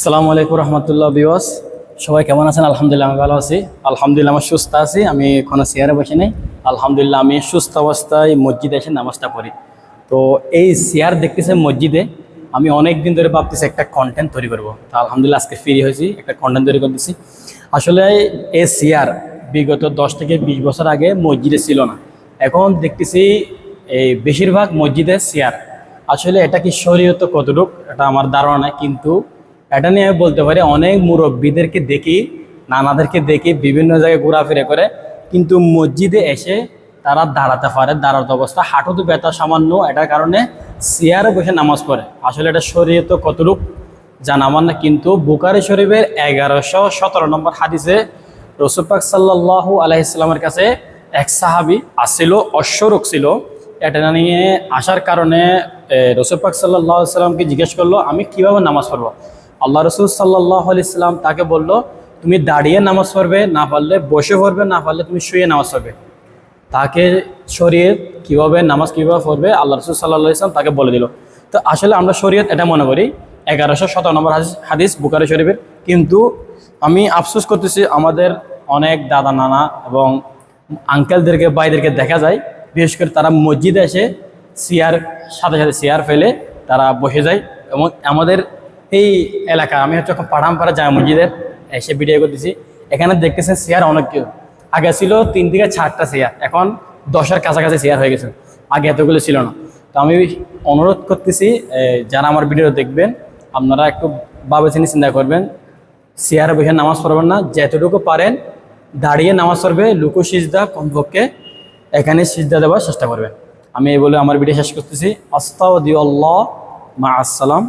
আসসালামু আলাইকুম রহমতুল্লাহ বিওয়াস। সবাই কেমন আছেন? আলহামদুলিল্লাহ আমি ভালো আছি। আলহামদুলিল্লাহ আমার সুস্থ আছি। আমি কোনো চেয়ারে বসে নেই। আলহামদুলিল্লাহ আমি সুস্থ অবস্থায় মসজিদে এসে নামাজটা পড়ি। তো এই চেয়ার দেখতেছে মসজিদে। আমি অনেক দিন ধরে ভাবতেছি একটা কন্টেন্ট তৈরি করব। তো আলহামদুলিল্লাহ আজকে ফ্রি হয়েছি, একটা কন্টেন্ট তৈরি করতেছি। আসলে এই চেয়ার বিগত দশ থেকে বিশ বছর আগে মসজিদে ছিল না। এখন দেখতেছি এই বেশিরভাগ মসজিদে চেয়ার। আসলে এটা কি শরীয়ত কতটুক? এটা আমার ধারণা, কিন্তু এটা নিয়ে আমি বলতে পারি অনেক মুরব্বীদেরকে দেখি, নানাদেরকে দেখি, বিভিন্ন জায়গায় ঘোরাফেরা করে। কিন্তু মসজিদে এসে তারা দাঁড়াতে পারে দাঁড়াতে অবস্থা। হাঁটুতে ব্যথা সামান্য, এটার কারণে চেয়ারে বসে নামাজ পড়ে। আসলে এটা শরীয়ত কতটুক জানা আমার না, কিন্তু বুকারি শরীফের এগারোশো সতেরো নম্বর হাদিসে রসুপাক সাল্লাহু আলাইসাল্লামের কাছে এক সাহাবি আসছিল, অশ্বরোগ ছিল। এটা নিয়ে আসার কারণে রসুপাক সাল্লাহ সাল্লামকে জিজ্ঞেস করল, আমি কীভাবে নামাজ পড়ব? আল্লাহ রসুল সাল্লাহ ইসলাম তাকে বলল, তুমি দাঁড়িয়ে নামাজ পড়বে, না পারলে বসে পড়বে, না পারলে তুমি শুয়ে নামাজ পড়বে। তাকে শরীয়ত কীভাবে নামাজ কীভাবে পড়বে, আল্লাহ রসুল সাল্লাহ ইসলাম তাকে বলে দিল। তো আসলে আমরা শরীয়ত এটা মনে করি, এগারোশো সতেরো নম্বর হাদিস হাদিস বুকারি শরীফের। কিন্তু আমি আফসোস করতেছি, আমাদের অনেক দাদা নানা এবং আঙ্কেলদেরকে, ভাইদেরকে দেখা যায়, বিশেষ করে তারা মসজিদে এসে চেয়ার, সাথে সাথে চেয়ার ফেলে তারা বসে যায় এবং আমাদের এই এলাকা। আমি হচ্ছে এখন পাড়ামপাড়া জামা মসজিদের এসে ভিডিও করতেছি। এখানে দেখতেছেন চেয়ার অনেক কেউ। আগে ছিল তিন থেকে চারটা চেয়ার এখন দশের কাছাকাছি চেয়ার হয়ে গেছে। আগে এতগুলো ছিল না। তো আমি অনুরোধ করতেছি যারা আমার ভিডিও দেখবেন, আপনারা একটু ভাবে চিনি চিন্তা করবেন। চেয়ারে বসে নামাজ পড়বেন না। যতটুকু পারেন, দাঁড়িয়ে নামাজ পড়বে, লুকু, সিজদা, কমপক্ষে এখানে সিজদা দেওয়ার চেষ্টা করবেন। আমি এই বলে আমার ভিডিও শেষ করতেছি। আস্তাউদ্দি আল্লাহ মা আসসালাম।